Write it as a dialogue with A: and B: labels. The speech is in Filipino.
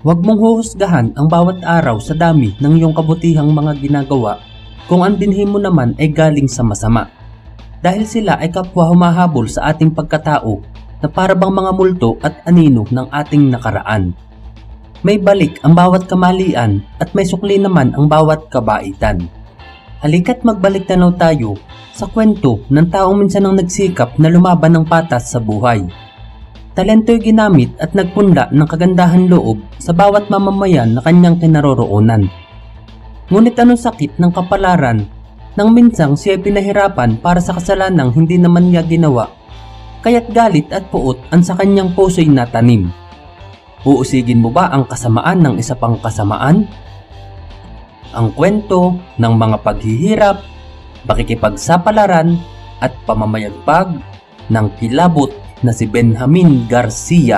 A: Huwag mong huhusgahan ang bawat araw sa dami ng iyong kabutihang mga ginagawa kung ang binhi mo naman ay galing sa masama. Dahil sila ay kapwa humahabol sa ating pagkatao na para bang mga multo at anino ng ating nakaraan. May balik ang bawat kamalian at may sukli naman ang bawat kabaitan. Halika't magbalik tanaw tayo sa kwento ng taong minsan ang nagsikap na lumaban ng patas sa buhay. Talento'y ginamit at nagpunla ng kagandahan loob sa bawat mamamayan na kanyang kinaroroonan. Ngunit anong sakit ng kapalaran nang minsang siya pinahirapan para sa kasalanang hindi naman niya ginawa, kaya't galit at puot ang sa kanyang puso'y natanim. Uusigin mo ba ang kasamaan ng isa pang kasamaan? Ang kwento ng mga paghihirap, pakikipagsapalaran at pamamayagpag ng kilabot na si Benjamin Garcia.